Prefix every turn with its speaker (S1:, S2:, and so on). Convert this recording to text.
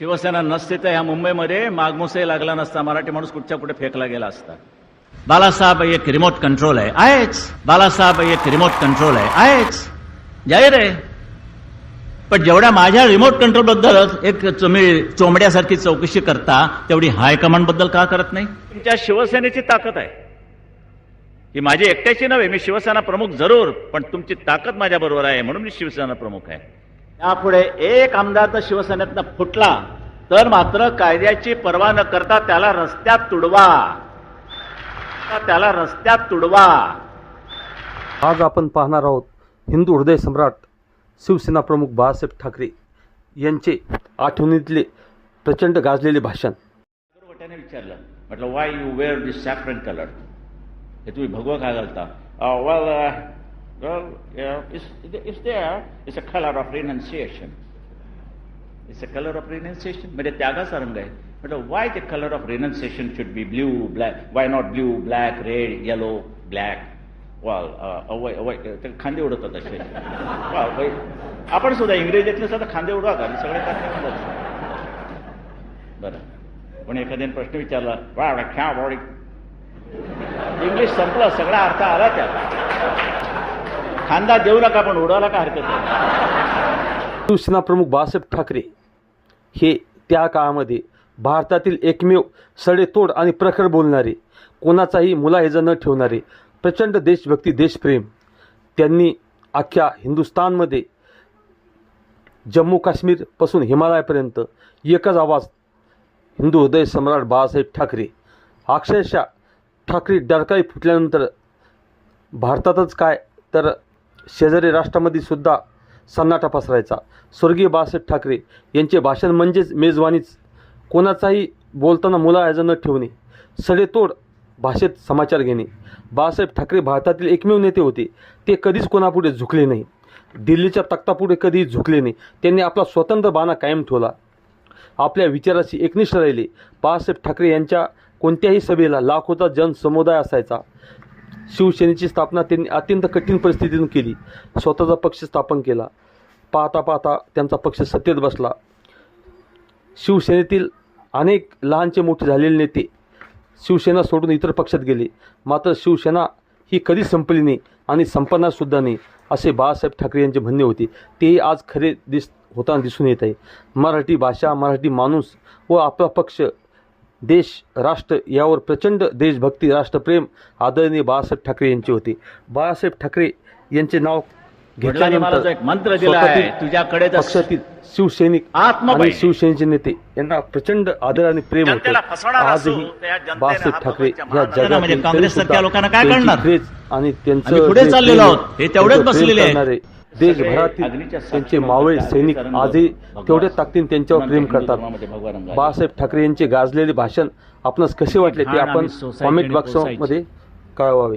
S1: शिवसेना नसते तर ह्या मुंबईमध्ये मागमुसही लागला नसता. मराठी माणूस कुठच्या कुठे फेकला गेला असता. बालासाहेब एक रिमोट कंट्रोल आहे. आहेच. बालासाहेब एक रिमोट कंट्रोल आहे. आहेच. जाहीर आहे. पण जेवढ्या माझ्या रिमोट कंट्रोलबद्दल एक तुम्ही चोमड्यासारखी चौकशी करता तेवढी हायकमांडबद्दल का करत नाही? तुमच्या शिवसेनेची ताकद आहे. ही माझी एकट्याची नव्हे. मी शिवसेना प्रमुख जरूर पण तुमची ताकद माझ्या बरोबर आहे म्हणून मी शिवसेना प्रमुख आहे. यापुढे एक आमदार तर शिवसेनेतनं फुटला तर मात्र कायद्याची पर्वा न करता त्याला रस्त्यात तुडवा. त्याला रस्त्यात तुडवा.
S2: आज आपण पाहणार आहोत हिंदू हृदय सम्राट शिवसेना प्रमुख बाळासाहेब ठाकरे यांचे आठवणीतले प्रचंड गाजलेले भाषण.
S1: त्याने विचारलं. म्हटलं why you wear this saffron colour हे तुम्ही भगवा का घालता? Well well it's there it's a colour of renunciation it's a colour of renunciation म्हणजे त्यागाचा रंग आहे म्हटलं why the colour of renunciation should be blue black why not blue black red yellow black वाल अवय अवय ते खांदे उडवतात असे वा, वै. आपण सुद्धा इंग्रजीतले सुद्धा खांदे उडवा का सगळे खांदे बरं पण एखाद्याने प्रश्न विचारला वा ख्या बॉडी इंग्लिश संपलं सगळा अर्थ आला त्याला खांदा देऊ नका पण उडवायला का हरकत नाही.
S2: शिवसेना प्रमुख बाळासाहेब ठाकरे हे त्या काळामध्ये भारतातील एकमेव सडेतोड आणि प्रखर बोलणारे कोणाचाही मुलाहेजा न ठेवणारे प्रचंड देशभक्ती देशप्रेम त्यांनी अख्ख्या हिंदुस्तानमध्ये जम्मू काश्मीरपासून हिमालयापर्यंत एकच आवाज हिंदू हृदय सम्राट बाळासाहेब ठाकरे. अक्षरशः ठाकरे डरकाळी फुटल्यानंतर भारतातच काय तर शेजारी राष्ट्रामध्ये सुद्धा सन्नाटा पसरायचा. स्वर्गीय बाळासाहेब ठाकरे यांचे भाषण म्हणजेच मेजवानीच. कोणाचाही बोलताना मुलाहाजा न ठेवणे. सडेतोड भाषेत समाचार घेणे. बाळासाहेब ठाकरे भारतातील एकमेव नेते होते. ते कधीच कोणापुढे झुकले नाही. दिल्लीच्या तख्तापुढे कधीही झुकले नाही. त्यांनी आपला स्वतंत्र बाणा कायम ठेवला. आपल्या विचाराशी एकनिष्ठ राहिले. बाळासाहेब ठाकरे यांच्या कोणत्याही सभेला लाखोचा जनसमुदाय असायचा. शिवसेनेची स्थापना त्यांनी अत्यंत कठीण परिस्थितीतून केली. स्वतःचा पक्ष स्थापन केला. पाहता पाहता त्यांचा पक्ष सत्तेत बसला. शिवसेनेतील अनेक लहानचे मोठे झालेले नेते शिवसेना सोडून इतर पक्षात गेले. मात्र शिवसेना ही कधी संपली नाही आणि संपणारसुद्धा नाही असे बाळासाहेब ठाकरे यांचे म्हणणे होते. तेही आज खरे दिस होताना दिसून येत आहे. मराठी भाषा मराठी माणूस व आपला पक्ष देश राष्ट्र यावर प्रचंड देशभक्ती राष्ट्रप्रेम आदरणीय बाळासाहेब ठाकरे यांचे होते बाळासाहेब ठाकरे यांचे नाव
S1: मंत्र दिला तुझ्याकडे
S2: पक्षातील शिवसैनिक आणि. शिवसेनेचे नेते यांना प्रचंड आदर आणि प्रेम होतं आजही बाळासाहेब ठाकरे या
S1: महाराजांना म्हणजे काँग्रेससारख्या
S2: तरीसुद्धा
S1: लोकांना काय?
S2: क्रेज आणि त्यांचं
S1: पुढे चाललेलो आहोत. हे तेवढेच बसलेले.
S2: करणारे देशभरातील त्यांचे मावळे सैनिक आजही
S1: भगवा.
S2: तेवढ्या ताकदीने त्यांच्यावर प्रेम करतात. बाळासाहेब ठाकरे यांचे गाजलेले भाषण आपणास कसे वाटले ते आपण कॉमेंट बॉक्समध्ये कळवावे